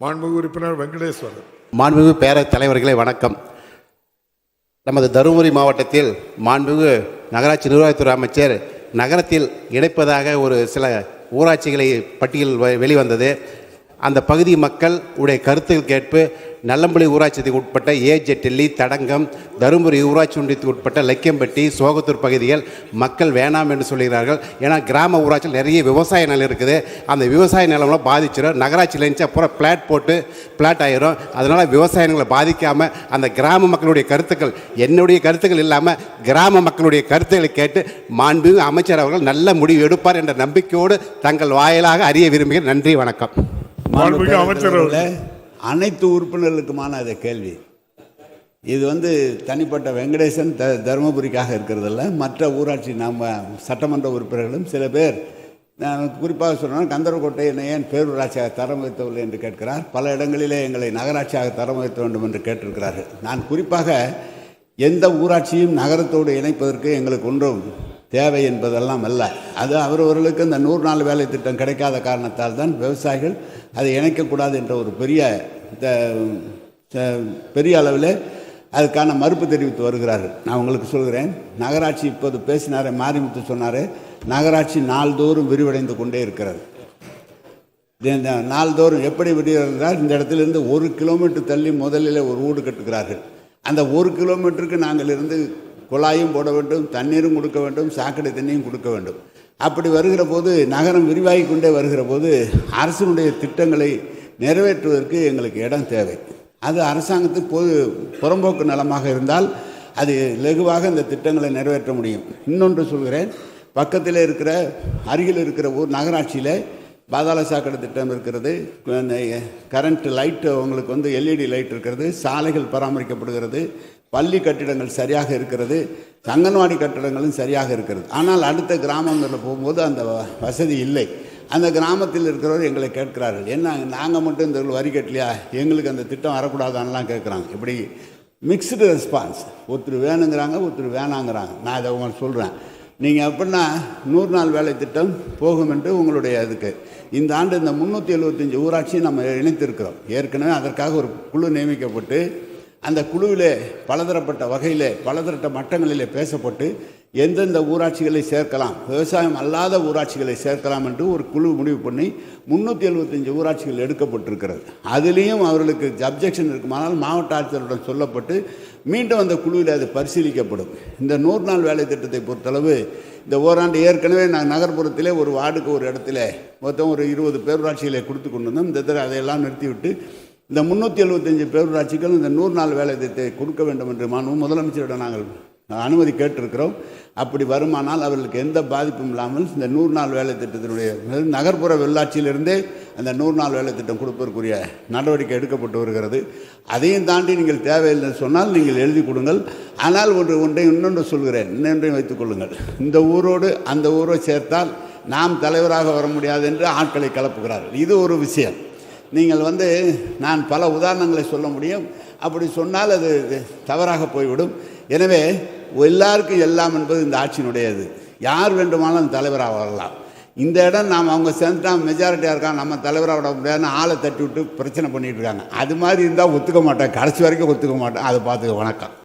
மாண்புமிகு உறுப்பினர் வெங்கடேஸ்வரர் மாண்புமிகு பேரவைத் தலைவர்களே வணக்கம். நமது தருமபுரி மாவட்டத்தில் மாண்புமிகு நகராட்சி நிர்வாகத்துறை அமைச்சர் நகரத்தில் இணைப்பதாக ஒரு சில ஊராட்சிகளை பட்டியல் வெ- வெளிவந்தது. அந்த பகுதி மக்கள் உடைய கருத்துக்கள் கேட்பு நல்லம்பள்ளி ஊராட்சியத்துக்கு உட்பட்ட ஏஜெட்டில்லி தடங்கம் தருமபுரி ஊராட்சி ஒன்றியத்துக்கு உட்பட்ட லக்கியம்பட்டி சோகத்தூர் பகுதிகள் மக்கள் வேணாம் என்று சொல்கிறார்கள் ஏன்னா கிராம ஊராட்சியில் நிறைய விவசாய நிலம் இருக்குது. அந்த விவசாய நிலம்லாம் பாதிச்சிடும் நகராட்சியில் இருந்துச்சு அப்புறம் பிளாட் போட்டு பிளாட் ஆகிரும் அதனால் விவசாய நிலங்களை பாதிக்காமல் அந்த கிராம மக்களுடைய கருத்துக்கள் என்னுடைய கருத்துக்கள் இல்லாமல் கிராம மக்களுடைய கருத்துக்களை கேட்டு மாண்பு அமைச்சர் அவர்கள் நல்ல முடிவு எடுப்பார் என்ற நம்பிக்கையோடு தங்கள் வாயிலாக அறிய விரும்புகிறேன். நன்றி வணக்கம். அமைச்சர் அனைத்து உறுப்பினர்களுக்குமான அது கேள்வி. இது வந்து தனிப்பட்ட வெங்கடேசன் த தருமபுரிக்காக இருக்கிறதில்ல. மற்ற ஊராட்சி நம்ம சட்டமன்ற உறுப்பினர்களும் சில பேர் நான் குறிப்பாக சொன்னால் கந்தரக்கோட்டை என்னை ஏன் பேரூராட்சியாக தரம் வைத்தவில்லை என்று கேட்கிறார். பல இடங்களிலே எங்களை நகராட்சியாக தரம் வைத்த வேண்டும் என்று கேட்டிருக்கிறார்கள். நான் குறிப்பாக எந்த ஊராட்சியும் நகரத்தோடு இணைப்பதற்கு எங்களுக்கு ஒன்றும் தேவை என்பதெல்லாம் அல்ல. அது அவரவர்களுக்கு இந்த நூறு நாள் வேலை திட்டம் கிடைக்காத காரணத்தால் தான் விவசாயிகள் அதை இணைக்கக்கூடாது என்ற ஒரு பெரிய த- பெரிய அளவில் அதுக்கான மறுப்பு தெரிவித்து வருகிறார்கள். நான் உங்களுக்கு சொல்கிறேன் நகராட்சி இப்போது பேசினாரே மாரிமுத்து சொன்னார் நகராட்சி நாள்தோறும் விரிவடைந்து கொண்டே இருக்கிறது. நாள்தோறும் எப்படி விடுகிறார் இந்த இடத்துலேருந்து ஒரு கிலோமீட்டர் தள்ளி முதலில் ஒரு வீடு கட்டுகிறார்கள். அந்த ஒரு கிலோமீட்டருக்கு நாங்கள் இருந்து குழாயும் போட வேண்டும் தண்ணீரும் கொடுக்க வேண்டும் சாக்கடை தண்ணியும் கொடுக்க வேண்டும். அப்படி வருகிற போது நகரம் விரிவாகி கொண்டே வருகிற போது அரசினுடைய திட்டங்களை நிறைவேற்றுவதற்கு எங்களுக்கு இடம் தேவை. அது அரசாங்கத்துக்கு பொது புறம்போக்கு நலமாக இருந்தால் அது லகுவாக இந்த திட்டங்களை நிறைவேற்ற முடியும். இன்னொன்று சொல்கிறேன் பக்கத்தில் இருக்கிற அருகில் இருக்கிற ஊர் நகராட்சியில் பாதாள சாக்கடை திட்டம் இருக்கிறது கரண்ட்டு லைட்டு அவங்களுக்கு வந்து எல்இடி லைட் இருக்கிறது சாலைகள் பராமரிக்கப்படுகிறது பள்ளி கட்டிடங்கள் சரியாக இருக்கிறது அங்கன்வாடி கட்டிடங்களும் சரியாக இருக்கிறது. ஆனால் அடுத்த கிராமங்களில் போகும்போது அந்த வ- வசதி இல்லை. அந்த கிராமத்தில் இருக்கிறவர் எங்களை கேட்கிறார்கள். என்ன நாங்கள் மட்டும் இந்த வரி கட்டலையா? எங்களுக்கு அந்த திட்டம் வரக்கூடாதான்லாம் கேட்குறாங்க. இப்படி மிக்சடு ரெஸ்பான்ஸ் ஒருத்தர் வேணுங்கிறாங்க ஒருத்தர் வேணாங்கிறாங்க. நான் இதை உங்களுக்கு சொல்கிறேன் நீங்கள் எப்படின்னா நூறு நாள் வேலை திட்டம் போகும் என்று உங்களுடைய இதுக்கு. இந்த ஆண்டு இந்த முந்நூற்றி எழுபத்தஞ்சி ஊராட்சியை நம்ம இணைத்திருக்கிறோம். ஏற்கனவே அதற்காக ஒரு குழு நியமிக்கப்பட்டு அந்த குழுவிலே பலதரப்பட்ட வகையிலே பலதரப்பட்ட மட்டங்களில் பேசப்பட்டு எந்தெந்த ஊராட்சிகளை சேர்க்கலாம் விவசாயம் அல்லாத ஊராட்சிகளை சேர்க்கலாம் என்று ஒரு குழு முடிவு பண்ணி முந்நூற்றி எழுபத்தஞ்சு ஊராட்சிகள் எடுக்கப்பட்டிருக்கிறது. அதுலேயும் அவர்களுக்கு அப்ஜெக்ஷன் இருக்குமானால் மாவட்ட ஆட்சியருடன் சொல்லப்பட்டு மீண்டும் அந்த குழுவில் அது பரிசீலிக்கப்படும். இந்த நூறு நாள் வேலை திட்டத்தை பொறுத்தளவு இந்த ஓராண்டு ஏற்கனவே நாங்கள் நகர்ப்புறத்திலே ஒரு வார்டுக்கு ஒரு இடத்துல மொத்தம் ஒரு இருபது பேரூராட்சிகளை கொடுத்து கொண்டு வந்தோம். இந்த தடவை அதையெல்லாம் நிறுத்திவிட்டு இந்த முந்நூற்றி எழுபத்தஞ்சு பேரூராட்சிகள் இந்த நூறு நாள் வேலை திட்டத்தை கொடுக்க வேண்டும் என்று மாண்பு முதலமைச்சரிடம் நாங்கள் அனுமதி கேட்டிருக்கிறோம். அப்படி வருமானால் அவர்களுக்கு எந்த பாதிப்பும் இல்லாமல் இந்த நூறு நாள் வேலை திட்டத்தினுடைய நகர்ப்புற வெள்ளாட்சியிலிருந்தே அந்த நூறு நாள் வேலை திட்டம் கொடுப்பதற்குரிய நடவடிக்கை எடுக்கப்பட்டு வருகிறது. அதையும் தாண்டி நீங்கள் தேவையில்லை சொன்னால் நீங்கள் எழுதி கொடுங்கள். ஆனால் ஒன்று ஒன்றை இன்னொன்று சொல்கிறேன். இன்னொன்றையும் வைத்துக் கொள்ளுங்கள். இந்த ஊரோடு அந்த ஊரை சேர்த்தால் நாம் தலைவராக வர முடியாது என்று ஆட்களை கலப்புகிறார்கள். இது ஒரு விஷயம். நீங்கள் வந்து நான் பல உதாரணங்களை சொல்ல முடியும். அப்படி சொன்னால் அது தவறாக போய்விடும். எனவே எல்லாருக்கும் எல்லாம் என்பது இந்த ஆட்சியினுடையது. யார் வேண்டுமானாலும் தலைவராக வரலாம். இந்த இடம் நாம் அவங்க சேர்ந்துட்டா மெஜாரிட்டியாக இருக்காங்க. நம்ம தலைவராக விட முடியாதுன்னு ஆளை தட்டி விட்டு பிரச்சனை பண்ணிகிட்டு இருக்காங்க. அது மாதிரி இருந்தால் ஒத்துக்க மாட்டேன். கடைசி வரைக்கும் ஒத்துக்க மாட்டேன். அதை பார்த்துக்க வணக்கம்.